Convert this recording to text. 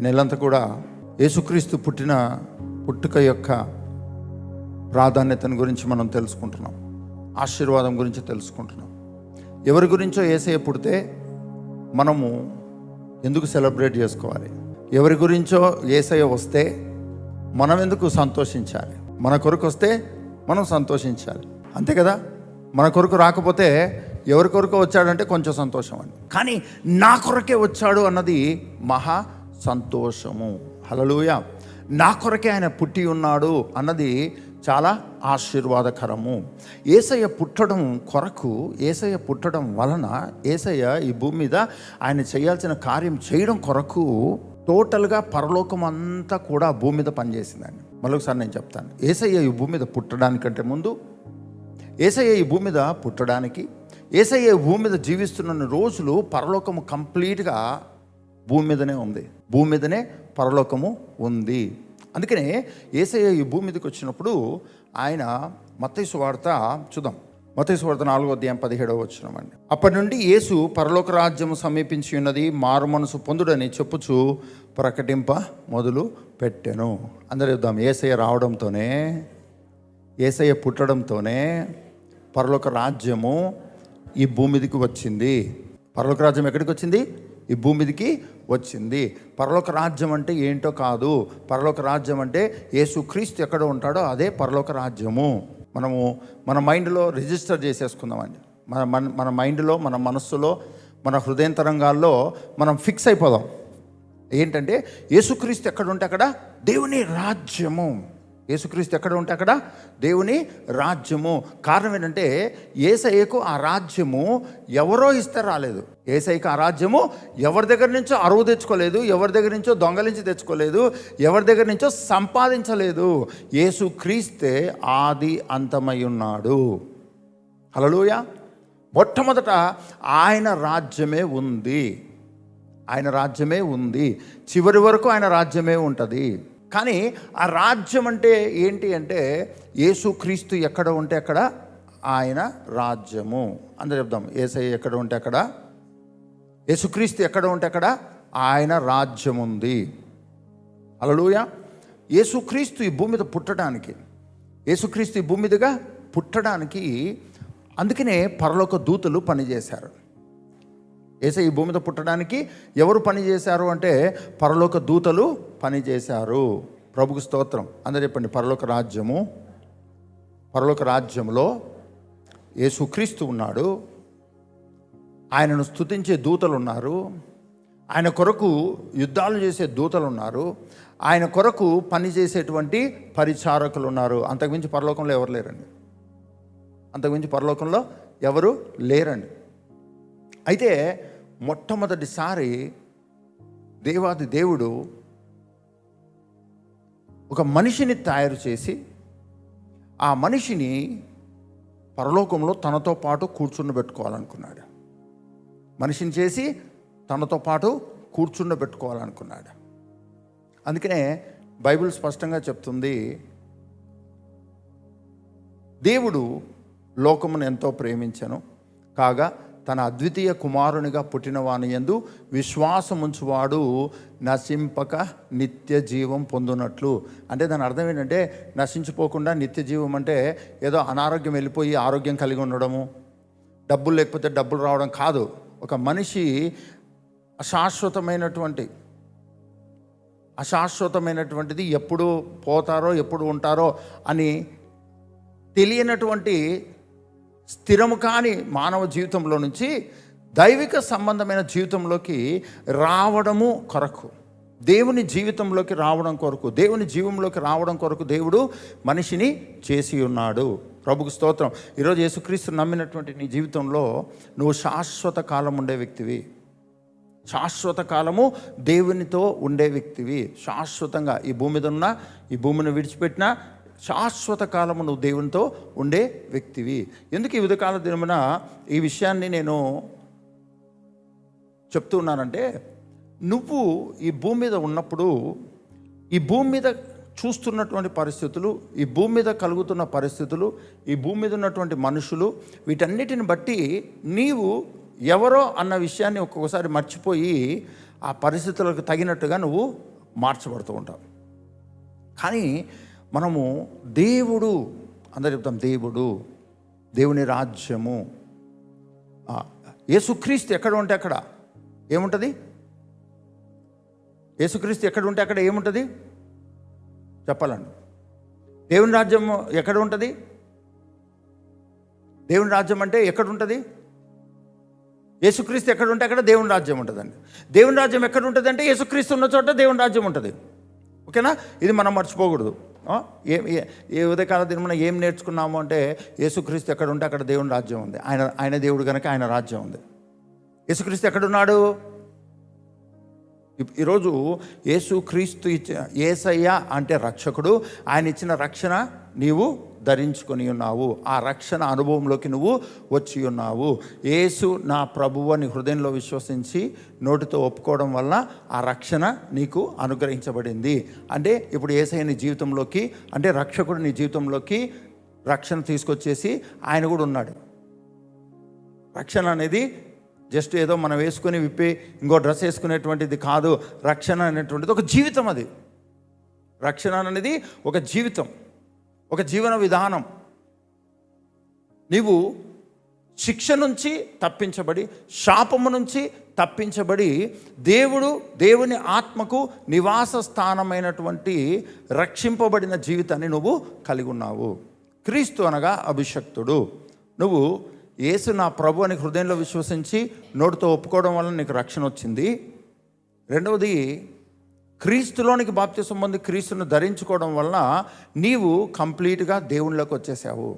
ఈ నెలంతా కూడా యేసుక్రీస్తు పుట్టిన పుట్టుక యొక్క ప్రాధాన్యతను గురించి మనం తెలుసుకుంటున్నాం. ఆశీర్వాదం గురించి తెలుసుకుంటున్నాం. ఎవరి గురించో ఏసయ్య పుడితే మనము ఎందుకు సెలబ్రేట్ చేసుకోవాలి? ఎవరి గురించో ఏసయ్య వస్తే మనం ఎందుకు సంతోషించాలి? మన కొరకు వస్తే మనం సంతోషించాలి. అంతే కదా? మన కొరకు రాకపోతే ఎవరి కొరకు వచ్చాడంటే కొంచెం సంతోషం అండి. కానీ నా కొరకే వచ్చాడు అన్నది మహా సంతోషము. హలలుయ నా కొరకే ఆయన పుట్టి ఉన్నాడు అన్నది చాలా ఆశీర్వాదకరము. ఏసయ్య పుట్టడం కొరకు ఏసయ్య పుట్టడం వలన ఏసయ్య ఈ భూమి మీద ఆయన చేయాల్సిన కార్యం చేయడం కొరకు టోటల్గా పరలోకం అంతా కూడా భూమి మీద పనిచేసిందండి. మరొకసారి నేను చెప్తాను. ఏసయ్య ఈ భూమి మీద పుట్టడానికంటే ముందు ఏసయ్య ఈ భూమి మీద పుట్టడానికి ఏసయ్య భూమి మీద జీవిస్తున్న రోజులు పరలోకము కంప్లీట్గా భూమి మీదనే ఉంది. భూమి మీదనే పరలోకము ఉంది. అందుకనే ఏసయ్య ఈ భూమి మీదకి వచ్చినప్పుడు ఆయన మత్తైసు వార్త చూద్దాం. మత్తైసు వార్త నాలుగో అధ్యాయం పదిహేడవ వచ్చినామండి అప్పటి నుండి యేసు పరలోక రాజ్యము సమీపించి ఉన్నది మారు మనసు పొందుడని చెప్పుచు ప్రకటింప మొదలు పెట్టాను. అందరూ చూద్దాం ఏసయ్య రావడంతోనే ఏసయ్య పుట్టడంతోనే పరలోక రాజ్యము ఈ భూమి వచ్చింది. పరలోక రాజ్యం ఎక్కడికి వచ్చింది? ఈ భూమి మీదకి వచ్చింది. పరలోక రాజ్యం అంటే ఏంటో కాదు. పరలోక రాజ్యం అంటే యేసుక్రీస్తు ఎక్కడ ఉంటాడో అదే పరలోక రాజ్యము. మనము మన మైండ్లో రిజిస్టర్ చేసేసుకుందామండి. మన మన మన మైండ్లో మన మనస్సులో మన హృదయంతరంగాల్లో మనం ఫిక్స్ అయిపోదాం. ఏంటంటే యేసుక్రీస్తు ఎక్కడ ఉంటే అక్కడ దేవుని రాజ్యము. యేసుక్రీస్తు ఎక్కడ ఉంటే అక్కడ? దేవుని రాజ్యము. కారణం ఏంటంటే ఏసయ్యకు ఆ రాజ్యము ఎవరో ఇస్తే రాలేదు. ఏసైకి ఆ రాజ్యము ఎవరి దగ్గర నుంచో అరువు తెచ్చుకోలేదు ఎవరి దగ్గర నుంచో దొంగలించి తెచ్చుకోలేదు ఎవరి దగ్గర నుంచో సంపాదించలేదు. యేసుక్రీస్తే ఆది అంతమై ఉన్నాడు హలలుయ మొట్టమొదట ఆయన రాజ్యమే ఉంది. ఆయన రాజ్యమే ఉంది. చివరి వరకు ఆయన రాజ్యమే ఉంటుంది. కానీ ఆ రాజ్యం అంటే ఏంటి అంటే యేసుక్రీస్తు ఎక్కడ ఉంటే అక్కడ ఆయన రాజ్యము. అందరూ చెప్దాం. ఏసఐ ఎక్కడ ఉంటే అక్కడ? యేసుక్రీస్తు ఎక్కడ ఉంటే అక్కడ? ఆయన రాజ్యం ఉంది అలలుయ యేసుక్రీస్తు ఈ భూమి మీద పుట్టడానికి. యేసుక్రీస్తు ఈ భూమి మీదుగా పుట్టడానికి అందుకనే పరలోక దూతలు పనిచేశారు. ఏసై ఈ భూమి మీద పుట్టడానికి ఎవరు పని చేశారు అంటే పరలోక దూతలు పని చేశారు. ప్రభుకు స్తోత్రం. అందరు చెప్పండి పరలోక రాజ్యము పరలోక రాజ్యంలో యేసుక్రీస్తు ఉన్నాడు. ఆయనను స్తుతించే దూతలు ఉన్నారు. ఆయన కొరకు యుద్ధాలు చేసే దూతలు ఉన్నారు. ఆయన కొరకు పనిచేసేటువంటి పరిచారకులు ఉన్నారు. అంతకుమించి పరలోకంలో ఎవరు లేరండి? అంతకుమించి పరలోకంలో ఎవరు లేరండి? అయితే మొట్టమొదటిసారి దేవాది దేవుడు ఒక మనిషిని తయారు చేసి ఆ మనిషిని పరలోకంలో తనతో పాటు కూర్చుండబెట్టుకోవాలనుకున్నాడు. మనిషిని చేసి తనతో పాటు కూర్చుండబెట్టుకోవాలనుకున్నాడు. అందుకనే బైబిల్ స్పష్టంగా చెప్తుంది దేవుడు లోకమును ఎంతో ప్రేమించను కాగా తన అద్వితీయ కుమారునిగా పుట్టినవాని ఎందు విశ్వాసముంచువాడు నశింపక నిత్య జీవం పొందునట్లు. అంటే దాని అర్థం ఏంటంటే నశించిపోకుండా నిత్య జీవం అంటే ఏదో అనారోగ్యం వెళ్ళిపోయి ఆరోగ్యం కలిగి ఉండడము. డబ్బులు లేకపోతే డబ్బులు రావడం కాదు. ఒక మనిషి అశాశ్వతమైనటువంటి అశాశ్వతమైనటువంటిది ఎప్పుడు పోతారో ఎప్పుడు ఉంటారో అని తెలియనటువంటి స్థిరము కాని మానవ జీవితంలో నుంచి దైవిక సంబంధమైన జీవితంలోకి రావడము కొరకు. దేవుని జీవితంలోకి రావడం కొరకు దేవుని జీవంలోకి రావడం కొరకు దేవుడు మనిషిని చేసి ఉన్నాడు. ప్రభుకు స్తోత్రం. ఈరోజు యేసుక్రీస్తు నమ్మినటువంటి నీ జీవితంలో నువ్వు శాశ్వత కాలం ఉండే వ్యక్తివి. శాశ్వత కాలము దేవునితో ఉండే వ్యక్తివి. శాశ్వతంగా ఈ భూమి మీద ఉన్న ఈ భూమిని విడిచిపెట్టినా శాశ్వత కాలము నువ్వు దేవునితో ఉండే వ్యక్తివి. ఎందుకు ఈ ఉదకాల దినమున ఈ విషయాన్ని నేను చెప్తున్నానంటే నువ్వు ఈ భూమి మీద ఉన్నప్పుడు ఈ భూమి మీద చూస్తున్నటువంటి పరిస్థితులు ఈ భూమి మీద కలుగుతున్న పరిస్థితులు ఈ భూమి మీద ఉన్నటువంటి మనుషులు వీటన్నిటిని బట్టి నీవు ఎవరో అన్న విషయాన్ని ఒక్కొక్కసారి మర్చిపోయి ఆ పరిస్థితులకు తగినట్టుగా నువ్వు మార్చబడుతూ ఉంటాం కానీ మనము దేవుడు అందరు చెప్తాం దేవుడు దేవుని రాజ్యము. యేసుక్రీస్తు ఎక్కడ ఉంటే అక్కడ? ఏముంటుంది? యేసుక్రీస్తు ఎక్కడ ఉంటే అక్కడ ఏముంటుంది? చెప్పాలండి. దేవుని రాజ్యం ఎక్కడ ఉంటుంది? దేవుని రాజ్యం అంటే ఎక్కడ ఉంటుంది? యేసుక్రీస్తు ఎక్కడ ఉంటే అక్కడ దేవుని రాజ్యం ఉంటుందండి. దేవుని రాజ్యం ఎక్కడ ఉంటుంది అంటే యేసుక్రీస్తు ఉన్న చోట దేవుని రాజ్యం ఉంటుంది. ఓకేనా? ఇది మనం మర్చిపోకూడదు. ఏ ఏ- ఉదయకాల దినమున ఏం నేర్చుకున్నాము అంటే యేసుక్రీస్తు ఎక్కడ ఉంటే అక్కడ దేవుని రాజ్యం ఉంది. ఆయన ఆయన దేవుడు కనుక ఆయన రాజ్యం ఉంది. యేసుక్రీస్తు ఎక్కడున్నాడు? ఈరోజు యేసు క్రీస్తు ఇచ్చిన ఏసయ్య అంటే రక్షకుడు ఆయన ఇచ్చిన రక్షణ నీవు ధరించుకొని ఉన్నావు. ఆ రక్షణ అనుభవంలోకి నువ్వు వచ్చి ఉన్నావు. యేసు నా ప్రభువు అని హృదయంలో విశ్వసించి నోటితో ఒప్పుకోవడం వల్ల ఆ రక్షణ నీకు అనుగ్రహించబడింది. అంటే ఇప్పుడు ఏసయ్య నీ జీవితంలోకి అంటే రక్షకుడు నీ జీవితంలోకి రక్షణ తీసుకొచ్చేసి ఆయన కూడా ఉన్నాడు. రక్షణ అనేది జస్ట్ ఏదో మనం వేసుకొని విప్పి ఇంకో డ్రెస్ వేసుకునేటువంటిది కాదు రక్షణ అనేటువంటిది ఒక జీవితం అది. రక్షణ అనేది ఒక జీవితం ఒక జీవన విధానం. నీవు శిక్ష నుంచి తప్పించబడి శాపము నుంచి తప్పించబడి దేవుడు దేవుని ఆత్మకు నివాస స్థానమైనటువంటి రక్షింపబడిన జీవితాన్ని నువ్వు కలిగి ఉన్నావు. క్రీస్తు అనగా అభిషక్తుడు. నువ్వు యేసు నా ప్రభు అని హృదయంలో విశ్వసించి నోటితో ఒప్పుకోవడం వల్ల నీకు రక్షణ వచ్చింది. రెండవది క్రీస్తులోనికి బాప్తి సంబంధి క్రీస్తును ధరించుకోవడం వలన నీవు కంప్లీట్గా దేవునిలోకి వచ్చేసావు.